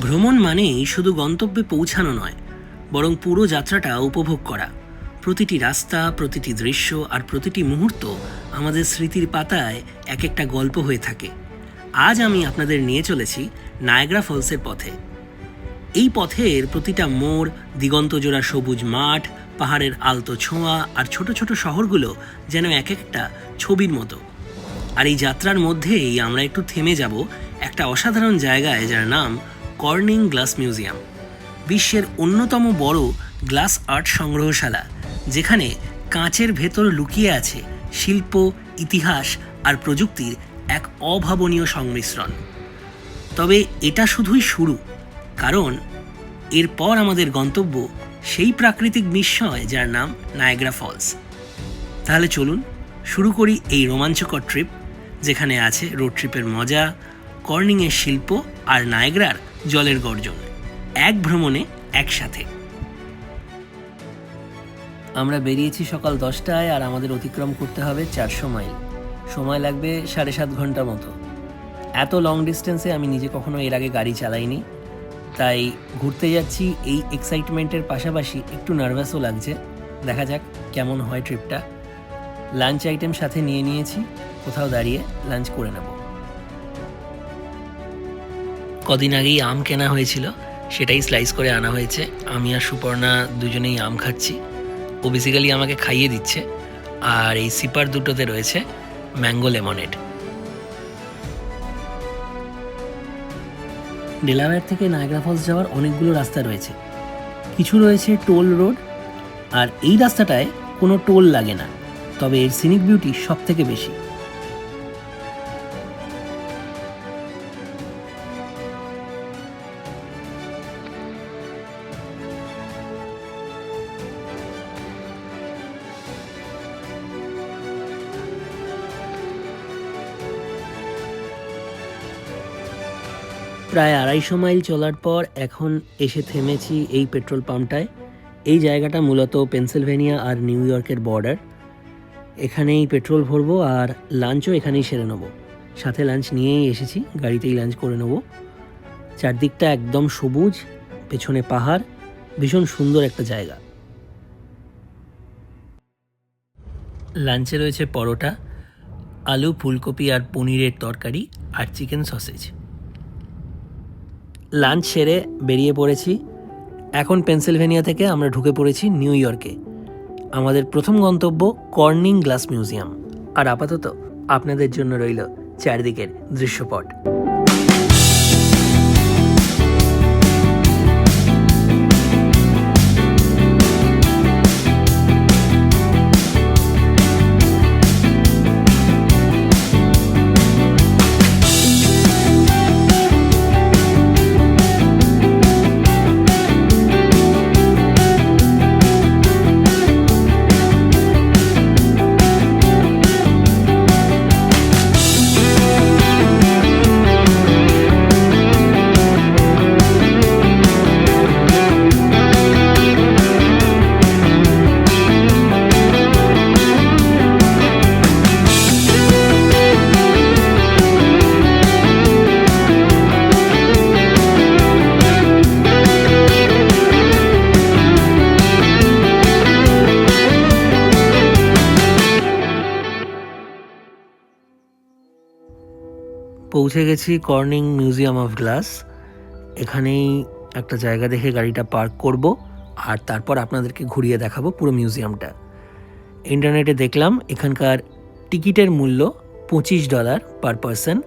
ভ্রমণ মানেই শুধু গন্তব্যে পৌঁছানো নয়, বরং পুরো যাত্রাটা উপভোগ করা। প্রতিটি রাস্তা, প্রতিটি দৃশ্য আর প্রতিটি মুহূর্ত আমাদের স্মৃতির পাতায় এক একটা গল্প হয়ে থাকে। আজ আমি আপনাদের নিয়ে চলেছি নায়গ্রা ফলসের পথে। এই পথের প্রতিটা মোড় দিগন্তজোড়া সবুজ মাঠ, পাহাড়ের আলতো ছোঁয়া আর ছোট ছোট শহরগুলো যেন এক একটা ছবির মতো। আর এই যাত্রার মধ্যেই আমরা একটু থেমে যাব একটা অসাধারণ জায়গায় যার নাম কর্নিং গ্লাস মিউজিয়াম, বিশ্বের অন্যতম বড় গ্লাস আর্ট সংগ্রহশালা, যেখানে কাঁচের ভেতর লুকিয়ে আছে শিল্প, ইতিহাস আর প্রযুক্তির এক অভাবনীয় সংমিশ্রণ। তবে এটা শুধুই শুরু, কারণ এরপর আমাদের গন্তব্য সেই প্রাকৃতিক বিস্ময় যার নাম নায়গ্রা ফলস। তাহলে চলুন শুরু করি এই রোমাঞ্চকর ট্রিপ, যেখানে আছে রোড ট্রিপের মজা, কর্নিংয়ের শিল্প আর নায়গ্রার জলের গর্জন, এক ভ্রমণে একসাথে। আমরা বেরিয়েছি সকাল দশটায় আর আমাদের অতিক্রম করতে হবে চারশো মাইল। সময় লাগবে সাড়ে সাত ঘণ্টা মতো। এত লং ডিস্টেন্সে আমি নিজে কখনো এর আগে গাড়ি চালাইনি। তাই ঘুরতে যাচ্ছি, এই এক্সাইটমেন্টের পাশাপাশি একটু নার্ভাসও লাগছে। দেখা যাক কেমন হয় ট্রিপটা লাঞ্চ আইটেম সাথে নিয়ে নিয়েছি, কোথাও দাঁড়িয়ে লাঞ্চ করে নেব। কদিন আগেই আম কেনা হয়েছিল, সেটাই স্লাইস করে আনা হয়েছে। আমি আর সুপর্ণা দুজনেই আম খাচ্ছি। ও বেসিক্যালি আমাকে খাইয়ে দিচ্ছে। আর এই সিপার দুটোতে রয়েছে ম্যাঙ্গো লেমনেড ডেলাওয়্যার থেকে নায়গ্রা ফলস যাওয়ার অনেকগুলো রাস্তা রয়েছে। কিছু রয়েছে টোল রোড, আর এই রাস্তাটায় কোনো টোল লাগে না। তবে এর সিনিক বিউটি সব থেকে বেশি। প্রায় আড়াইশো মাইল চলার পর এখন এসে থেমেছি এই পেট্রোল পাম্পটায়। এই জায়গাটা মূলত পেনসিলভেনিয়া আর নিউ ইয়র্কের বর্ডার। এখানেই পেট্রোল ভরবো আর লাঞ্চও এখানেই সেরে নেব। সাথে লাঞ্চ নিয়েই এসেছি, গাড়িতেই লাঞ্চ করে নেব। চারদিকটা একদম সবুজ, পেছনে পাহাড়, ভীষণ সুন্দর একটা জায়গা। লাঞ্চে রয়েছে পরোটা, আলু, ফুলকপি আর পনিরের তরকারি আর চিকেন সসেজ। লাঞ্চ সেরে বেরিয়ে পড়েছি। এখন পেনসিলভেনিয়া থেকে আমরা ঢুকে পড়েছি নিউ ইয়র্কে। আমাদের প্রথম গন্তব্য কর্নিং গ্লাস মিউজিয়াম। আর আপাতত আপনাদের জন্য রইল চারদিকের দৃশ্যপট। পৌঁছে গেছি কর্নিং মিউজিয়াম অফ গ্লাস এখানেই একটা জায়গা দেখে গাড়িটা পার্ক করব, আর তারপর আপনাদেরকে ঘুরিয়ে দেখাবো পুরো মিউজিয়ামটা ইন্টারনেটে দেখলাম এখানকার টিকিটের মূল্য পঁচিশ ডলার পার পারসন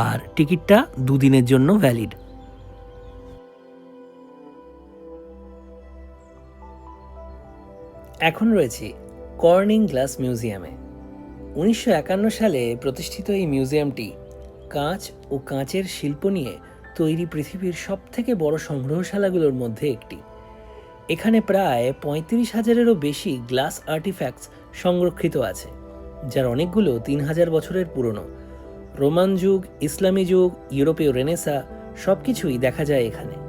আর টিকিটটা দুদিনের জন্য ভ্যালিড এখন রয়েছি কর্নিং গ্লাস মিউজিয়ামে উনিশশো একান্ন সালে প্রতিষ্ঠিত এই মিউজিয়ামটি কাঁচ ও কাঁচের শিল্প নিয়ে তৈরি পৃথিবীর সব থেকে বড় সংগ্রহশালাগুলোর মধ্যে একটি। এখানে প্রায় পঁয়ত্রিশ হাজারেরও বেশি গ্লাস আর্টিফ্যাক্টস সংরক্ষিত আছে, যার অনেকগুলো তিন হাজার বছরের পুরনো। রোমান যুগ, ইসলামী যুগ, ইউরোপীয় রেনেসা সব কিছুই দেখা যায় এখানে।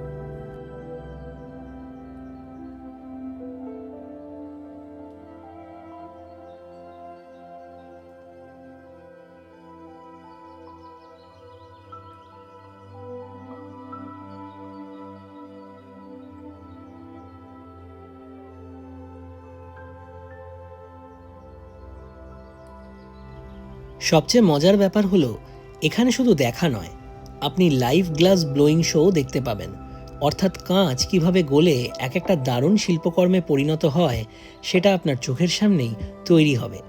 সবচেয়ে মজার ব্যাপার হলো, এখানে শুধু দেখা নয়, আপনি লাইভ গ্লাস ব্লোয়িং শো দেখতে পাবেন। অর্থাৎ কাঁচ কীভাবে গলে এক একটা দারুণ শিল্পকর্মে পরিণত হয়, সেটা আপনার চোখের সামনেই তৈরি হবে।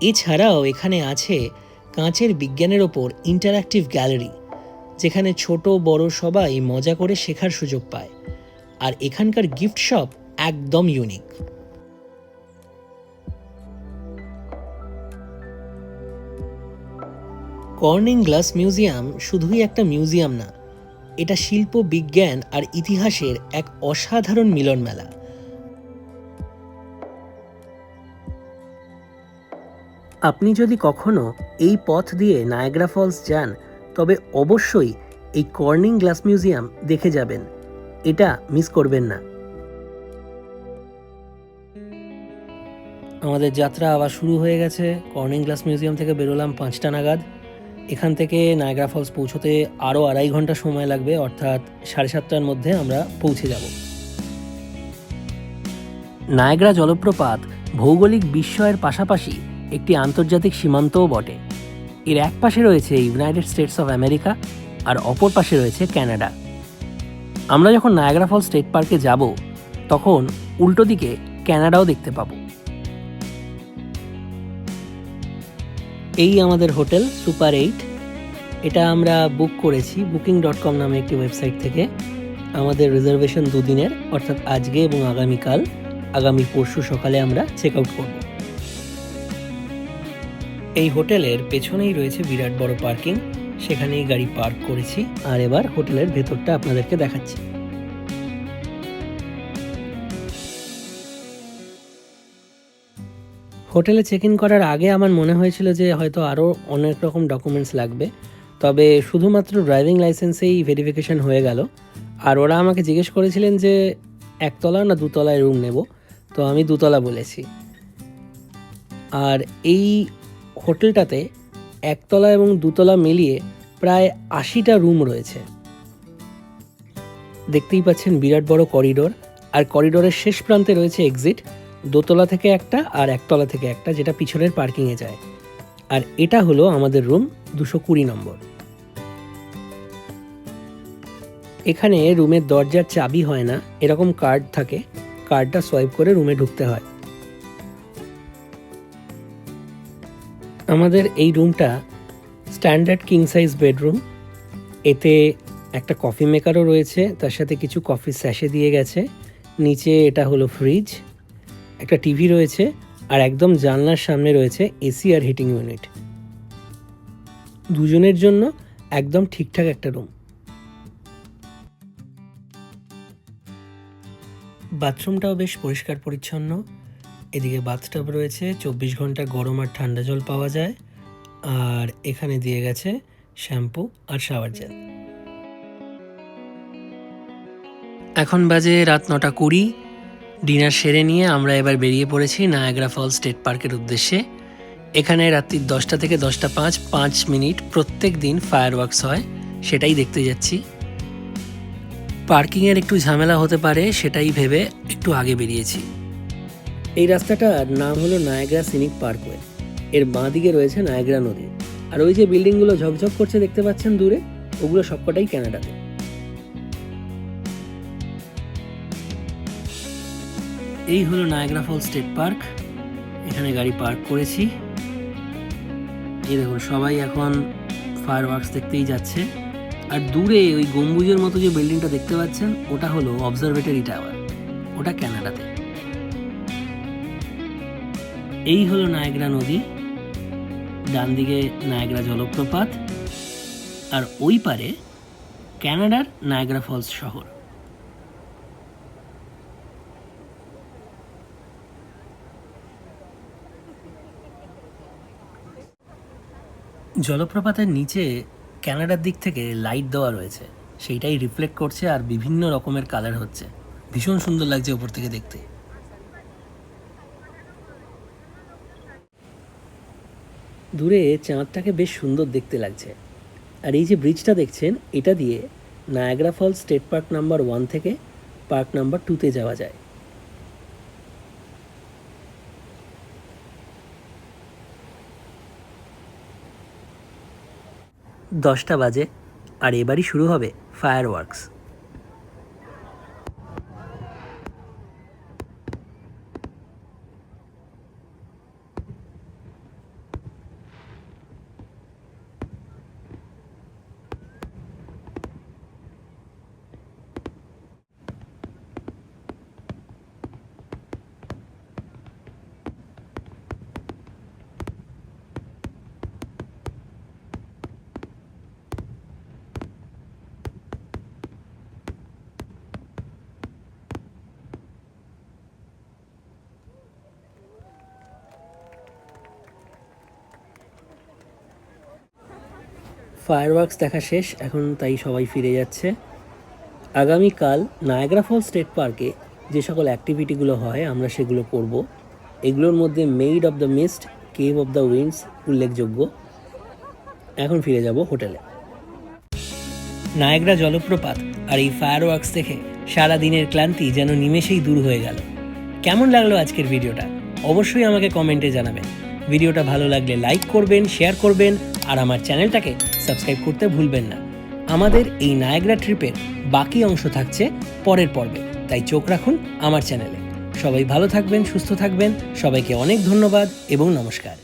এছাড়াও এখানে আছে কাঁচের বিজ্ঞানের ওপর ইন্টারঅ্যাক্টিভ গ্যালারি যেখানে ছোট, বড় সবাই মজা করে শেখার সুযোগ পায়। আর এখানকার গিফট শপ একদম ইউনিক কর্নিং গ্লাস মিউজিয়াম শুধুই একটা মিউজিয়াম না, এটা শিল্প, বিজ্ঞান আর ইতিহাসের এক অসাধারণ মিলন মেলা আপনি যদি কখনো এই পথ দিয়ে নায়াগ্রা ফলস যান, তবে অবশ্যই এই কর্নিং গ্লাস মিউজিয়াম দেখে যাবেন। এটা মিস করবেন না। আমাদের যাত্রা আবার শুরু হয়ে গেছে। কর্নিং গ্লাস মিউজিয়াম থেকে বেরোলাম পাঁচটা নাগাদ। এখান থেকে নায়গ্রা ফলস পৌঁছতে আরও আড়াই ঘণ্টা সময় লাগবে, অর্থাৎ সাড়ে সাতটার মধ্যে আমরা পৌঁছে যাব। নায়গ্রা জলপ্রপাত ভৌগোলিক বিস্ময়ের পাশাপাশি একটি আন্তর্জাতিক সীমান্তও বটে। এর এক পাশে রয়েছে ইউনাইটেড স্টেটস অফ আমেরিকা আর অপর পাশে রয়েছে ক্যানাডা। আমরা যখন নায়াগ্রা ফল স্টেট পার্কে যাব, তখন উল্টো দিকে ক্যানাডাও দেখতে পাবো। এই আমাদের হোটেল, সুপার এইট। এটা আমরা বুক করেছি বুকিং ডট কম নামে একটি ওয়েবসাইট থেকে। আমাদের রিজার্ভেশন দুদিনের, অর্থাৎ আজকে এবং আগামীকাল, আগামী পরশু সকালে আমরা চেক আউট করব। এই হোটেলের পেছনেই রয়েছে বিরাট বড় পার্কিং, সেখানেই গাড়ি পার্ক করেছি, আর এবার হোটেলের ভেতরটা আপনাদেরকে দেখাচ্ছি। হোটেলে চেক ইন করার আগে আমার মনে হয়েছিল যে হয়তো আরও অনেক রকম ডকুমেন্টস লাগবে। তবে শুধুমাত্র ড্রাইভিং লাইসেন্সেই ভেরিফিকেশন হয়ে গেল। আর ওরা আমাকে জিজ্ঞেস করেছিলেন যে একতলা না দুতলায় রুম নেব? তো আমি দুতলা বলেছি। আর এই হোটেলটাতে একতলা এবং দুতলা মিলিয়ে প্রায় আশিটা রুম রয়েছে। দেখতেই পাচ্ছেন বিরাট বড় করিডোর আর করিডোরের শেষ প্রান্তে রয়েছে এক্সিট দোতলা থেকে একটা আর একতলা থেকে একটা যেটা পিছনের পার্কিংয়ে যায়। আর এটা হলো আমাদের রুম দুশো কুড়ি নম্বর। এখানে রুমের দরজার চাবি হয় না, এরকম কার্ড থাকে, কার্ডটা সোয়াইপ করে রুমে ঢুকতে হয়। আমাদের এই রুমটা স্ট্যান্ডার্ড কিং সাইজ বেডরুম, এতে একটা কফি মেকারও রয়েছে, তার সাথে কিছু কফি স্যাশে দিয়ে গেছে, নিচে এটা হলো ফ্রিজ একটা টিভি রয়েছে আর একদম জানলার সামনে রয়েছে এসি আর হিটিং ইউনিট দুজনের জন্য একদম ঠিকঠাক একটা রুম বাথরুমটাও বেশ পরিষ্কার পরিচ্ছন্ন। এদিকে বাথটাব রয়েছে, চব্বিশ ঘণ্টা গরম আর ঠান্ডা জল পাওয়া যায়। আর এখানে দিয়ে গেছে শ্যাম্পু আর শাওয়ার জেল এখন বাজে রাত নটা কুড়ি। ডিনার সেরে নিয়ে আমরা এবার বেরিয়ে পড়েছি নায়াগ্রা ফল স্টেট পার্কের উদ্দেশ্যে। এখানে রাত্রি দশটা থেকে দশটা পাঁচ পাঁচ মিনিট প্রত্যেক দিন ফায়ার ওয়ার্কস হয়, সেটাই দেখতে যাচ্ছি। পার্কিংয়ের একটু ঝামেলা হতে পারে, সেটাই ভেবে একটু আগে বেরিয়েছি। এই রাস্তাটার নাম হলো নায়াগ্রা সিনিক পার্কওয়ে। এর বাঁ দিকে রয়েছে নায়াগ্রা নদী। আর ওই যে বিল্ডিংগুলো ঝকঝক করছে দেখতে পাচ্ছেন দূরে, ওগুলো সবকটাই ক্যানাডাতে। এই হলো নায়াগ্রা ফল স্টেট পার্ক এখানে গাড়ি পার্ক করেছি। এই দেখুন, সবাই এখন ফায়ার ওয়ার্কস দেখতেই যাচ্ছে। আর দূরে ওই গম্বুজের মতো যে বিল্ডিংটা দেখতে পাচ্ছেন, ওটা হলো অবজারভেটরি টাওয়ার ওটা ক্যানাডাতে এই হলো নায়গ্রা নদী। ডান দিকে নায়গ্রা জলপ্রপাত। আর ওই পারে ক্যানাডার নায়গ্রা ফলস শহর। জলপ্রপাতের নিচে ক্যানাডার দিক থেকে লাইট দেওয়া রয়েছে। সেইটাই রিফ্লেক্ট করছে আর বিভিন্ন রকমের কালার হচ্ছে। ভীষণ সুন্দর লাগছে ওপর থেকে দেখতে। দূরে চাঁদটাকে বেশ সুন্দর দেখতে লাগছে। আর এই যে ব্রিজটা দেখছেন, এটা দিয়ে Niagara Fall State Park number one থেকে পার্ক নাম্বার টুতে যাওয়া যায়। দশটা বাজে আর এবারই শুরু হবে ফায়ার ওয়ার্কস ফায়ারওয়ার্কস দেখা শেষ, এখন তাই সবাই ফিরে যাচ্ছে। আগামীকাল নায়াগ্রা ফল স্টেট পার্কে যে সকল অ্যাক্টিভিটিগুলো হয়, আমরা সেগুলো করব। এগুলোর মধ্যে Maid of the Mist, Cave of the Winds উল্লেখযোগ্য। এখন ফিরে যাব হোটেলে। নায়াগ্রা জলপ্রপাত আর এই ফায়ারওয়ার্কস দেখে সারা দিনের ক্লান্তি যেন নিমেষেই দূর হয়ে গেল। কেমন লাগল আজকের ভিডিওটা? অবশ্যই আমাকে কমেন্টে জানাবেন। ভিডিওটা ভালো লাগলে লাইক করবেন, শেয়ার করবেন আর আমার চ্যানেলটাকে সাবস্ক্রাইব করতে ভুলবেন না। আমাদের এই নায়াগ্রা ট্রিপের বাকি অংশ থাকছে পরের পর্বে। তাই চোখ রাখুন আমার চ্যানেলে। সবাই ভালো থাকবেন, সুস্থ থাকবেন। সবাইকে অনেক ধন্যবাদ এবং নমস্কার।